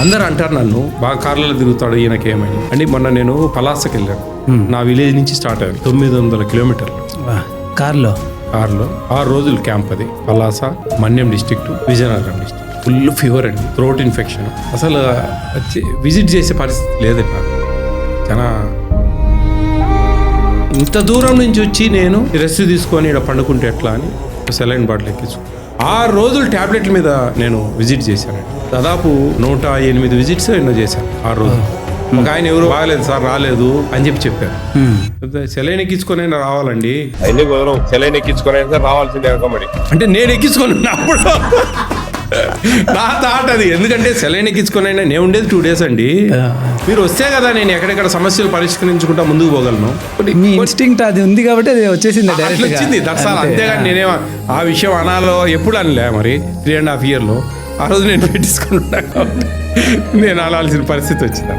అందరు అంటారు నన్ను బాగా కార్లలో తిరుగుతాడు ఈయనకేమని అంటే మొన్న నేను పలాసకి వెళ్ళాను. నా విలేజ్ నుంచి స్టార్ట్ అయ్యాను. తొమ్మిది వందల కిలోమీటర్లు. కార్లో? కార్లో. ఆరు రోజులు క్యాంప్ అది. Palasa Manyam district Vizianagaram district. Full fever అండి థ్రోట్ ఇన్ఫెక్షన్. అసలు వచ్చి విజిట్ చేసే పరిస్థితి లేదండి నాకు. చాలా ఇంత దూరం నుంచి వచ్చి నేను రెస్ట్ తీసుకొని ఇక్కడ పండుకుంటే ఎట్లా అని సెలైన్ బాటిల్ ఎక్కించు ఆరు రోజులు ట్యాబ్లెట్ల మీద నేను విజిట్ చేశానండి. దాదాపు నూట ఎనిమిది విజిట్స్ ఎన్నో చేశాను ఆరు రోజులు ఒక ఆయన ఎవరు బాగలేదు సార్ రాలేదు అని చెప్పి చెప్పారు. సెలైన్ ఎక్కించుకొని అయినా రావాలండి. అన్ని కుదరం సెలైన్ ఎక్కించుకొని రావాల్సిందే అనుకోమడి అంటే నేను ఎక్కించుకొని ఉన్నప్పుడు నా థాట్ అది. ఎందుకంటే సెలైన్ ఎక్కించుకొని అయినా నేను ఉండేది టూ డేస్ అండి. మీరు వస్తే కదా నేను ఎక్కడెక్కడ సమస్యలు పరిష్కరించుకుంటా ముందుకు పోగలను. మీ ఇన్స్టింక్ట్ అది ఉంది కాబట్టి అది వచ్చేసింది డైరెక్ట్ వచ్చింది. దట్సాల్ అంతేగాని నేనేమో ఆ విషయం అనాలో ఎప్పుడు అనలే మరి. త్రీ అండ్ హాఫ్ ఇయర్లో ఆ రోజు నేను పెట్టించుకుని నేను అనాల్సిన పరిస్థితి వచ్చింది అట్లా.